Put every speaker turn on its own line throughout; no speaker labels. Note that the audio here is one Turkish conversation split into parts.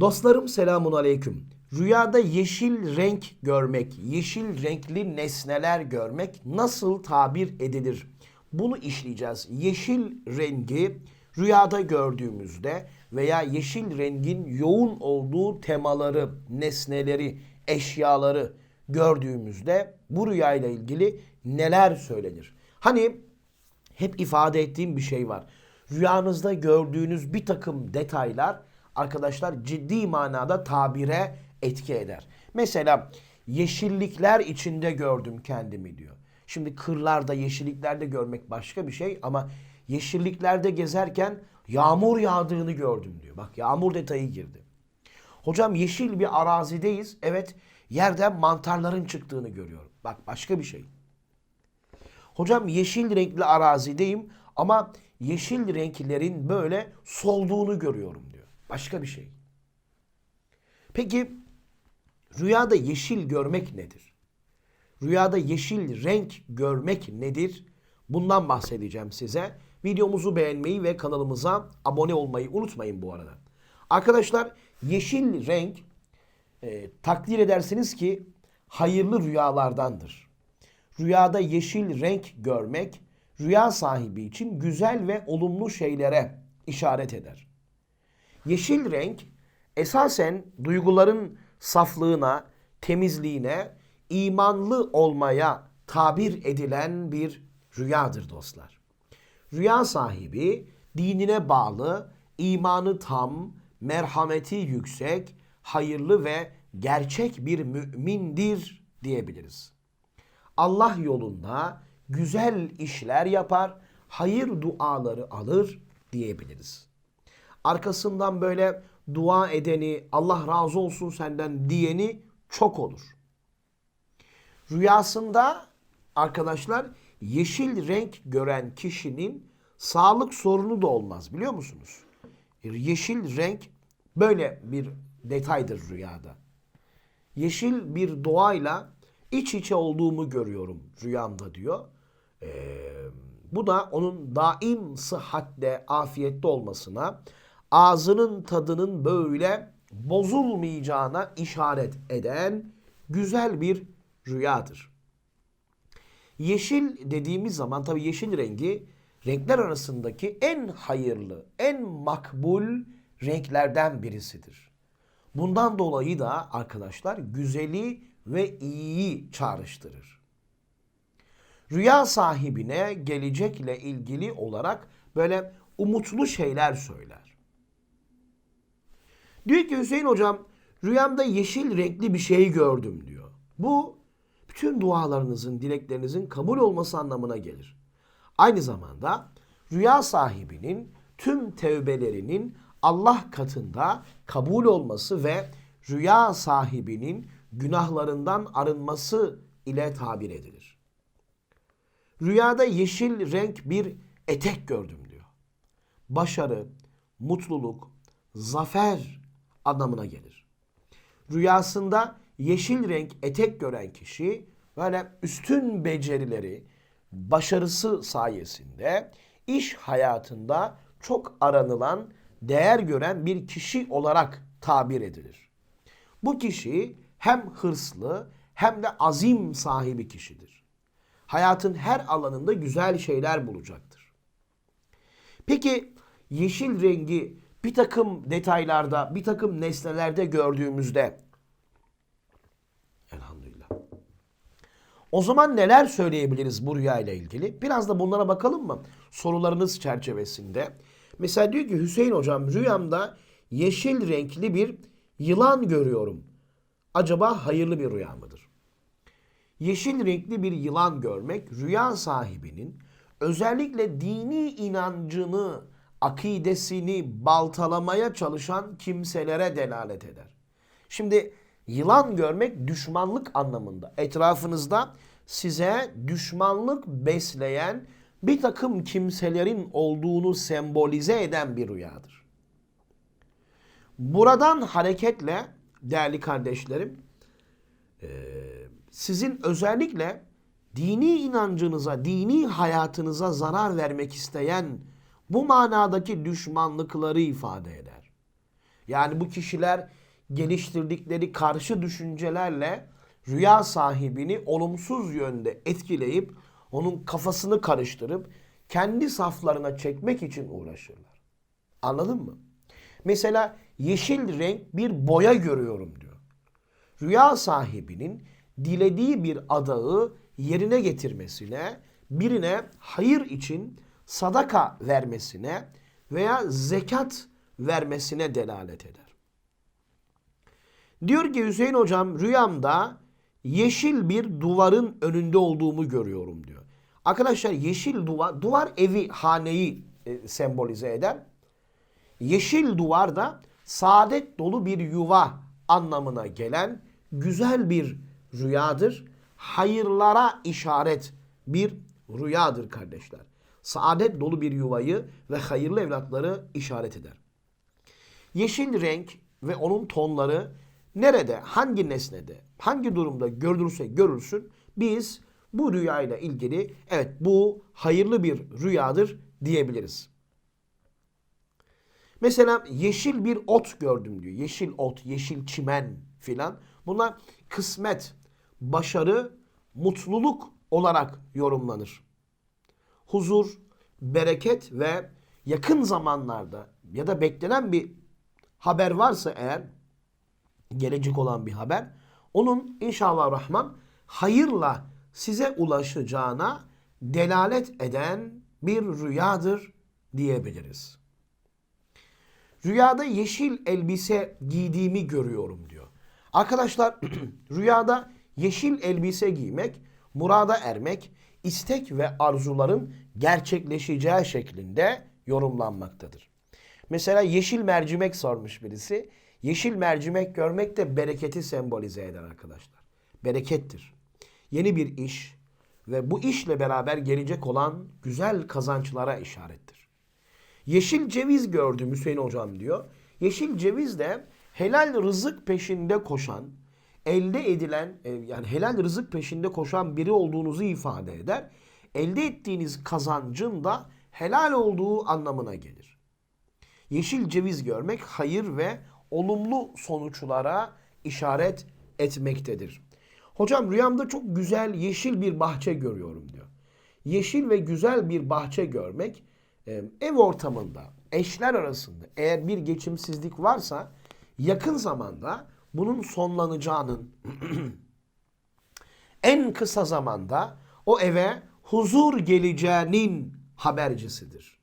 Dostlarım selamun aleyküm. Rüyada yeşil renk görmek, yeşil renkli nesneler görmek nasıl tabir edilir? Bunu işleyeceğiz. Yeşil rengi rüyada gördüğümüzde veya yeşil rengin yoğun olduğu temaları, nesneleri, eşyaları gördüğümüzde bu rüyayla ilgili neler söylenir? Hani hep ifade ettiğim bir şey var. Rüyanızda gördüğünüz bir takım detaylar arkadaşlar ciddi manada tabire etki eder. Mesela yeşillikler içinde gördüm kendimi diyor. Şimdi kırlarda, yeşilliklerde görmek başka bir şey ama yeşilliklerde gezerken yağmur yağdığını gördüm diyor. Bak yağmur detayı girdi. Hocam yeşil bir arazideyiz. Evet yerden mantarların çıktığını görüyorum. Bak başka bir şey. Hocam yeşil renkli arazideyim ama yeşil renklerin böyle solduğunu görüyorum diyor. Başka bir şey. Peki rüyada yeşil görmek nedir? Rüyada yeşil renk görmek nedir? Bundan bahsedeceğim size. Videomuzu beğenmeyi ve kanalımıza abone olmayı unutmayın bu arada. Arkadaşlar yeşil renk e, takdir edersiniz ki hayırlı rüyalardandır. Rüyada yeşil renk görmek rüya sahibi için güzel ve olumlu şeylere işaret eder. Yeşil renk esasen duyguların saflığına, temizliğine, imanlı olmaya tabir edilen bir rüyadır dostlar. Rüya sahibi dinine bağlı, imanı tam, merhameti yüksek, hayırlı ve gerçek bir mümindir diyebiliriz. Allah yolunda güzel işler yapar, hayır duaları alır diyebiliriz. Arkasından böyle dua edeni, Allah razı olsun senden diyeni çok olur. Rüyasında arkadaşlar yeşil renk gören kişinin sağlık sorunu da olmaz biliyor musunuz? Yeşil renk böyle bir detaydır rüyada. Yeşil bir doğayla iç içe olduğumu görüyorum rüyamda diyor. Ee, bu da onun daim sıhhatle, afiyette olmasına, ağzının tadının böyle bozulmayacağına işaret eden güzel bir rüyadır. Yeşil dediğimiz zaman tabii yeşil rengi renkler arasındaki en hayırlı, en makbul renklerden birisidir. Bundan dolayı da arkadaşlar güzeli ve iyiyi çağrıştırır. Rüya sahibine gelecekle ilgili olarak böyle umutlu şeyler söyler. Diyor ki Hüseyin hocam rüyamda yeşil renkli bir şey gördüm diyor. Bu bütün dualarınızın, dileklerinizin kabul olması anlamına gelir. Aynı zamanda rüya sahibinin tüm tevbelerinin Allah katında kabul olması ve rüya sahibinin günahlarından arınması ile tabir edilir. Rüyada yeşil renk bir etek gördüm diyor. Başarı, mutluluk, zafer anlamına gelir. Rüyasında yeşil renk etek gören kişi böyle üstün becerileri, başarısı sayesinde iş hayatında çok aranılan, değer gören bir kişi olarak tabir edilir. Bu kişi hem hırslı hem de azim sahibi kişidir. Hayatın her alanında güzel şeyler bulacaktır. Peki yeşil rengi bir takım detaylarda, bir takım nesnelerde gördüğümüzde elhamdülillah. O zaman neler söyleyebiliriz bu rüya ile ilgili? Biraz da bunlara bakalım mı? Sorularınız çerçevesinde. Mesela diyor ki Hüseyin hocam rüyamda yeşil renkli bir yılan görüyorum. Acaba hayırlı bir rüya mıdır? Yeşil renkli bir yılan görmek rüya sahibinin özellikle dini inancını, akidesini baltalamaya çalışan kimselere delalet eder. Şimdi yılan görmek düşmanlık anlamında. Etrafınızda size düşmanlık besleyen bir takım kimselerin olduğunu sembolize eden bir rüyadır. Buradan hareketle değerli kardeşlerim sizin özellikle dini inancınıza, dini hayatınıza zarar vermek isteyen bu manadaki düşmanlıkları ifade eder. Yani bu kişiler geliştirdikleri karşı düşüncelerle rüya sahibini olumsuz yönde etkileyip onun kafasını karıştırıp kendi saflarına çekmek için uğraşırlar. Anladın mı? Mesela yeşil renk bir boya görüyorum diyor. Rüya sahibinin dilediği bir adağı yerine getirmesine, birine hayır için sadaka vermesine veya zekat vermesine delalet eder. Diyor ki Hüseyin hocam rüyamda yeşil bir duvarın önünde olduğumu görüyorum diyor. Arkadaşlar yeşil duvar, duvar evi, haneyi e, sembolize eder. Yeşil duvar da saadet dolu bir yuva anlamına gelen güzel bir rüyadır. Hayırlara işaret bir rüyadır kardeşler. Saadet dolu bir yuvayı ve hayırlı evlatları işaret eder. Yeşil renk ve onun tonları nerede, hangi nesnede, hangi durumda görülürse görülsün biz bu rüyayla ilgili evet bu hayırlı bir rüyadır diyebiliriz. Mesela yeşil bir ot gördüm diyor. Yeşil ot, yeşil çimen filan. Bunlar kısmet, başarı, mutluluk olarak yorumlanır. Huzur, bereket ve yakın zamanlarda ya da beklenen bir haber varsa eğer gelecek olan bir haber onun inşallah rahman hayırla size ulaşacağına delalet eden bir rüyadır diyebiliriz. Rüyada yeşil elbise giydiğimi görüyorum diyor. Arkadaşlar rüyada yeşil elbise giymek, murada ermek, istek ve arzuların gerçekleşeceği şeklinde yorumlanmaktadır. Mesela yeşil mercimek sormuş birisi. Yeşil mercimek görmek de bereketi sembolize eder arkadaşlar. Berekettir. Yeni bir iş ve bu işle beraber gelecek olan güzel kazançlara işarettir. Yeşil ceviz gördüm Hüseyin hocam diyor. Yeşil ceviz de helal rızık peşinde koşan, elde edilen e, yani helal rızık peşinde koşan biri olduğunuzu ifade eder. Elde ettiğiniz kazancın da helal olduğu anlamına gelir. Yeşil ceviz görmek hayır ve olumlu sonuçlara işaret etmektedir. Hocam rüyamda çok güzel yeşil bir bahçe görüyorum diyor. Yeşil ve güzel bir bahçe görmek e, ev ortamında, eşler arasında eğer bir geçimsizlik varsa yakın zamanda bunun sonlanacağının en kısa zamanda o eve huzur geleceğinin habercisidir.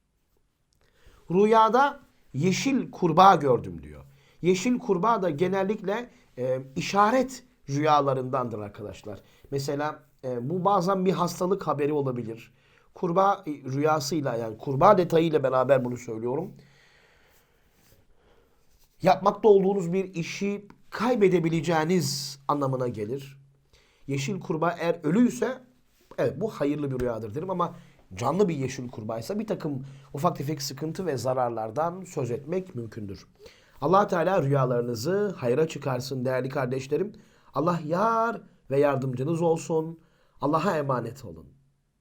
Rüyada yeşil kurbağa gördüm diyor. Yeşil kurbağa da genellikle e, işaret rüyalarındandır arkadaşlar. Mesela e, bu bazen bir hastalık haberi olabilir. Kurbağa e, rüyasıyla yani kurbağa detayıyla beraber bunu söylüyorum. Yapmakta olduğunuz bir işi kaybedebileceğiniz anlamına gelir. Yeşil kurbağa eğer ölüyse evet bu hayırlı bir rüyadır derim ama canlı bir yeşil kurbağaysa bir takım ufak tefek sıkıntı ve zararlardan söz etmek mümkündür. allah Teala rüyalarınızı hayra çıkarsın değerli kardeşlerim. Allah yar ve yardımcınız olsun. Allah'a emanet olun.